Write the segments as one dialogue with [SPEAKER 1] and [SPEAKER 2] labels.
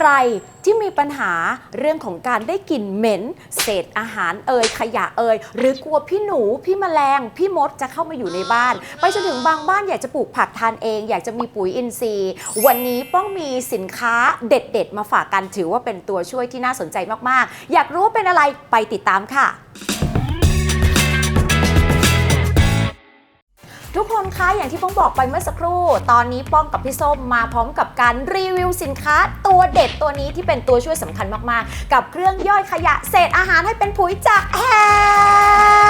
[SPEAKER 1] ใครที่มีปัญหาเรื่องของการได้กลิ่นเหม็น เศษอาหารเอ่ยขยะเอ่ยหรือกลัวพี่หนูพี่แมลง พี่มดจะเข้ามาอยู่ในบ้าน ไปจนถึงบางบ้านอยากจะปลูกผักทานเอง อยากจะมีปุ๋ยอินทรีย์ วันนี้ป้องมีสินค้าเด็ด ๆ มาฝากกันถือว่าเป็นตัวช่วยที่น่าสนใจมากๆ อยากรู้ว่าเป็นอะไรไปติดตามค่ะ กคนคะอย่างที่ป้องบอกไปเมื่อสักครู่ ตอนนี้ป้องกับพี่ส้มมาพร้อมกับการรีวิวสินค้า ตัวเด็ดตัวนี้ที่เป็นตัวช่วยสำคัญมากๆ กับเครื่องย่อยขยะเศษอาหารให้เป็นปุ๋ยจากแฮ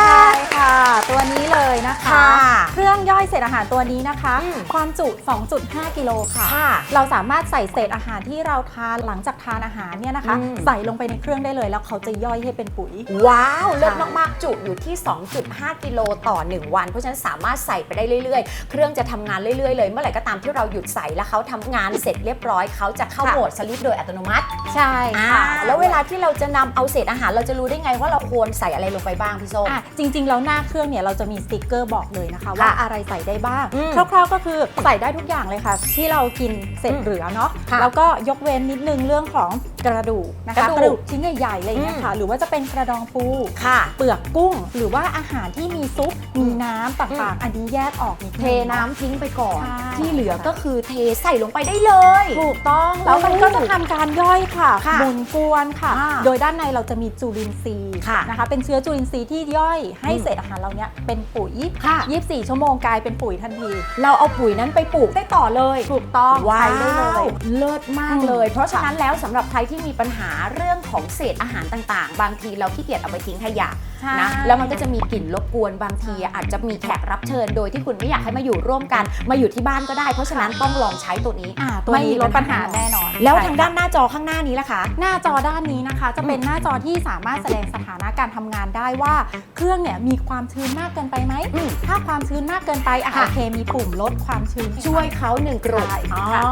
[SPEAKER 2] ใช่ค่ะ ตัวนี้เลยนะคะ
[SPEAKER 1] ค่ะ
[SPEAKER 2] เครื่องย่อยเศษอาหารตัวนี้นะคะ
[SPEAKER 1] อืม
[SPEAKER 2] ความจุ 2.5 กิโลค่ะ
[SPEAKER 1] ค่ะ
[SPEAKER 2] เราสามารถใส่เศษอาหารที่เราทานหลังจากทานอาหารเนี่ยนะคะ
[SPEAKER 1] อืม
[SPEAKER 2] ใส่ลงไปในเครื่องได้เลย แล้วเขาจะย่อยให้เป็นปุ๋ย
[SPEAKER 1] ว้าวเลิศ
[SPEAKER 2] ค่ะ
[SPEAKER 1] มากๆจุอยู่ที่ 2.5 กิโลต่อ 1 วัน เพราะฉะนั้นสามารถใส่ไปได้เรื่อยๆ เครื่องจะทำงานเรื่อยๆเลย เมื่อไหร่ก็ตามที่เราหยุดใส่แล้วเขาทำงานเสร็จเรียบร้อยเขาจะเข้าโหมดสลิปโดยอัตโนมัติ
[SPEAKER 2] ใช่
[SPEAKER 1] อ่า
[SPEAKER 2] ค่ะ
[SPEAKER 1] แล้วเวลาที่เราจะนำเอาเศษอาหารเราจะรู้ได้ไงว่าเราควรใส่อะไรลงไปบ้างพี่ส้ม
[SPEAKER 2] อะจริงๆแล้วหน้าเครื่องเนี่ยเราจะมีสติกเกอร์บอกเลยนะคะว่าอะไรใส่ได้บ้าง
[SPEAKER 1] อืม
[SPEAKER 2] คร่าวๆก็คือใส่ได้ทุกอย่างเลยค่ะ ที่เรากินเสร็จ
[SPEAKER 1] อืม
[SPEAKER 2] เหลือเนาะ
[SPEAKER 1] ค่ะ
[SPEAKER 2] แล้วก็ยกเว้นนิดนึงเรื่องของกระดูกนะ
[SPEAKER 1] ก
[SPEAKER 2] คะ
[SPEAKER 1] ระดูก
[SPEAKER 2] กระดูกชิ้นใหญ่ๆอะไรอย่างเงี้ยค่ะหรือว่าจะเป็นกระดองปู
[SPEAKER 1] ค่ะ
[SPEAKER 2] เปลือกกุ้ง หรือว่าอาหารที่มีซุป
[SPEAKER 1] อืม
[SPEAKER 2] มีน้ำต่างๆ อันนี้แยกออกนิดนึง
[SPEAKER 1] เทน้ำทิ้งไปก่อน
[SPEAKER 2] ใช่
[SPEAKER 1] ที่เหลือก็คือเทใส่ลงไปได้เลย
[SPEAKER 2] ถูกต้องแล้วมัน
[SPEAKER 1] โอ้
[SPEAKER 2] ก็จะทำการย่อยค่ะ
[SPEAKER 1] ค่ะ
[SPEAKER 2] หมุนกวนค่ะ
[SPEAKER 1] อ่า
[SPEAKER 2] โดยด้านในเราจะมีจุลินทรีย์
[SPEAKER 1] ค่ะ
[SPEAKER 2] นะคะ เป็นเชื้อจุลินทรีย์ที่ย่อยให้
[SPEAKER 1] อืม
[SPEAKER 2] เศษอาหารเราเนี้ยเป็นปุ๋ย
[SPEAKER 1] ค่ะ
[SPEAKER 2] 24 ชั่วโมงกลายเป็นปุ๋ยทันที
[SPEAKER 1] เราเอาปุ๋ยนั้นไปปลูกได้ต่อเลย
[SPEAKER 2] ถูกต้อง
[SPEAKER 1] ว้า
[SPEAKER 2] ใช้ได้เล
[SPEAKER 1] วยเลิศมากเลย
[SPEAKER 2] อืม
[SPEAKER 1] เพราะฉะนั้นแล้วสำหรับใครที่มีปัญหาเรื่องของเศษอาหารต่างๆ บางทีเราขี้เกียจเอาไปทิ้งขยะ
[SPEAKER 2] ใช่
[SPEAKER 1] นะแล้วมันก็จะมีกลิ่นรบกวนบางที
[SPEAKER 2] ใช่
[SPEAKER 1] อาจจะมีแขกรับเชิญโดยที่คุณไม่อยากให้มาอยู่ร่วมกัน มาอยู่ที่บ้านก็ได้ เพราะฉะนั้นต้องลองใช้ตัวนี้
[SPEAKER 2] อ่าตัว
[SPEAKER 1] ไม่
[SPEAKER 2] นี้
[SPEAKER 1] มี
[SPEAKER 2] ลดปัญหา
[SPEAKER 1] ปัญหา
[SPEAKER 2] แน่นอน
[SPEAKER 1] แล้ว
[SPEAKER 2] ใช่
[SPEAKER 1] ทาง
[SPEAKER 2] ค่ะ
[SPEAKER 1] ด้านหน้าจอข้างหน้านี้ล่ะคะ
[SPEAKER 2] หน้าจอด้านนี้นะคะ จะเป็นหน้าจอที่สามารถแสดงสถานะการทำงานได้ว่า เครื่องเนี่ยมีความชื้นมากเกินไปไหม
[SPEAKER 1] อืม
[SPEAKER 2] ถ้าความชื้นมากเกินไปอะ
[SPEAKER 1] ค่ะ
[SPEAKER 2] โอเคมีปุ่มลดความชื้นให้
[SPEAKER 1] ช่วยเขาหนึ่งกลุ่ม
[SPEAKER 2] ใช่
[SPEAKER 1] อ๋อ
[SPEAKER 2] ค่ะ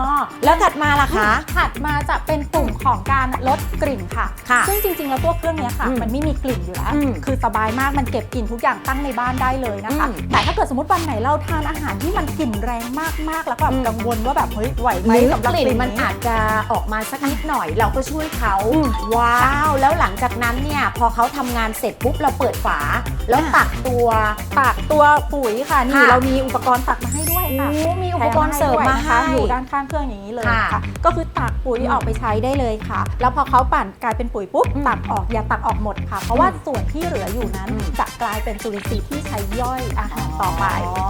[SPEAKER 1] แล้วถัดมาล่ะคะ
[SPEAKER 2] ถัดมาจะเป็นปุ่มของการลดกลิ่นค่ะ
[SPEAKER 1] ค่ะ
[SPEAKER 2] ซึ่งจริงๆ แล้วตัวเครื่องเนี้ยค่ะ
[SPEAKER 1] อืม
[SPEAKER 2] มันไม่มีกลิ่นอยู่แล้ว
[SPEAKER 1] อืม
[SPEAKER 2] คือสบายมากมันเก็บกลิ่นทุกอย่างตั้งในบ้านได้เลยนะคะ
[SPEAKER 1] อืม
[SPEAKER 2] แต่ถ้าเกิดสมมติวันไหนเราทานอาหารที่มันกลิ่นแรงมากๆ แล้วก็แบบ
[SPEAKER 1] อืม
[SPEAKER 2] กังวลว่าแบบเฮ้ยไหวไห
[SPEAKER 1] ห
[SPEAKER 2] ม
[SPEAKER 1] รือ
[SPEAKER 2] สำหรับ
[SPEAKER 1] กลิ่นมัน
[SPEAKER 2] นี้
[SPEAKER 1] อาจจะออกมาสักนิดหน่อย เราก็ช่วยเขา
[SPEAKER 2] อืม
[SPEAKER 1] ว้าวแล้วหลังจากนั้นเนี่ยพอเขาทำงานเสร็จปุ๊บเราเปิดฝา แล้ว
[SPEAKER 2] อะ
[SPEAKER 1] ตักตัว
[SPEAKER 2] ตักตัวปุ๋ยค่ะนี่
[SPEAKER 1] ค่ะ
[SPEAKER 2] เรามีอุปกรณ์ตักมาให้ด้วย ค่ะ
[SPEAKER 1] โอ้มีอุปกรณ์เสริมมา
[SPEAKER 2] แถ
[SPEAKER 1] ให้
[SPEAKER 2] ด้วยนะคะอยู่ด้านข้างเครื่องอย่างนี้เลย
[SPEAKER 1] ค่ะ
[SPEAKER 2] ค่ะก็คือตักปุ๋ย
[SPEAKER 1] อืม
[SPEAKER 2] ออกไปใช้ได้เลยค่ะ แล้วพอเขาปั่นกลายเป็นปุ๋ยปุ๊บ
[SPEAKER 1] อืม
[SPEAKER 2] ตักออกอย่าตักออกหมดค่ะ เพราะว่า
[SPEAKER 1] อืม
[SPEAKER 2] ส่วนที่เหลืออยู่นั้น
[SPEAKER 1] อืม
[SPEAKER 2] จะกลายเป็นจุลินทรีย์ที่ใช้ย่อยอาหารต่อไป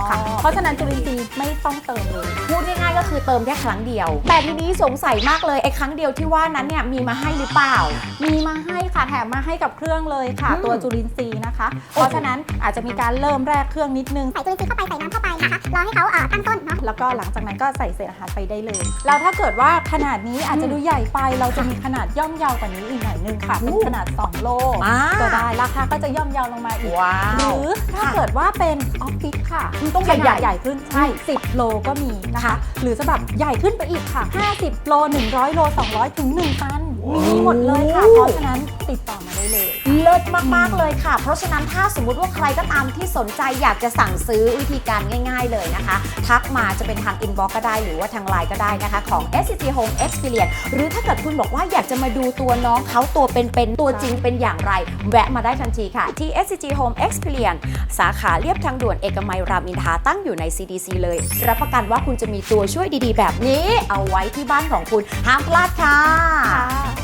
[SPEAKER 2] ค่ะ
[SPEAKER 1] อ๋อ
[SPEAKER 2] เพราะฉะนั้นจุลินทรีย์ไม่ต้องเติมเลย
[SPEAKER 1] พูดง่ายๆก็คือเติมแค่ครั้งเดียว แต่ทีนี้สงสัยมากเลยไอ้ครั้งเดียวที่ว่านั้นเนี่ยมีมาให้หรือเปล่า
[SPEAKER 2] มีมาให้ค่ะแถมมาให้กับเครื่องเลยค่ะ
[SPEAKER 1] อืม
[SPEAKER 2] ตัวจุลินทรีย์นะคะ เพราะฉะนั้นอาจจะมีการเริ่มแรกเครื่องนิดนึง
[SPEAKER 3] ใส่จุลินทรีย์เข้าไปใส่น้ำเข้าไป นะคะรอให้เขาเอ่อตั้งต้นเนาะ
[SPEAKER 2] แล้วก็หลังจากนั้นก็ใส่เศษอาหารไปได้เลย แล้วถ้าเกิดว่าขนาดนี้อาจจะดูใหญ่ไป เราจะมีขนาดย่อมเยาวกว่านี้อีกหน่อยนึงค่ะ
[SPEAKER 1] อู้
[SPEAKER 2] เป็นขนาด 2 โล
[SPEAKER 1] อ่า
[SPEAKER 2] ก็ได้ ราคาก็จะย่อมเยาวลงมาอีก
[SPEAKER 1] ว้า
[SPEAKER 2] ห
[SPEAKER 1] ว
[SPEAKER 2] รือถ้าเกิดว่าเป็นออฟฟิศค่ะ
[SPEAKER 1] มันต้อง
[SPEAKER 2] ขนาด
[SPEAKER 1] ใหญ่ๆ
[SPEAKER 2] ใหญ่ขึ้น ใช่ 10 โลก็มีนะคะ หรือจะแบบใหญ่ขึ้นไปอีกค่ะ 50 โล 100 โล 200 ถึง1ตัน มีหมดเลยค่ะ เพราะฉะนั้นติดต่อมาได้เลย
[SPEAKER 1] เลิศมากๆเลยค่ะ เพราะฉะนั้นถ้าสมมุติว่าใครก็ตามที่สนใจอยากจะสั่งซื้อวิธีการง่าย ๆ เลยนะคะ ทักมาจะเป็นทางอินบ็อกก็ได้หรือว่าทางไลน์ก็ได้นะคะ ของ S C Home Experience หรือถ้าเกิดคุณบอกว่าอยากจะมาดูตัวน้องเขาตัวเป็นๆตัวจริงเป็นอย่างไร แวะมาได้ทันทีค่ะ ที่ S C Home Experience สาขาเรียบทางด่วนเอกมัยรามอินทราตั้งอยู่ใน CDC เลย รับประกันว่าคุณจะมีตัวช่วยดีๆ แบบนี้ เอาไว้ที่บ้านของคุณห้ามพลาดค่ะ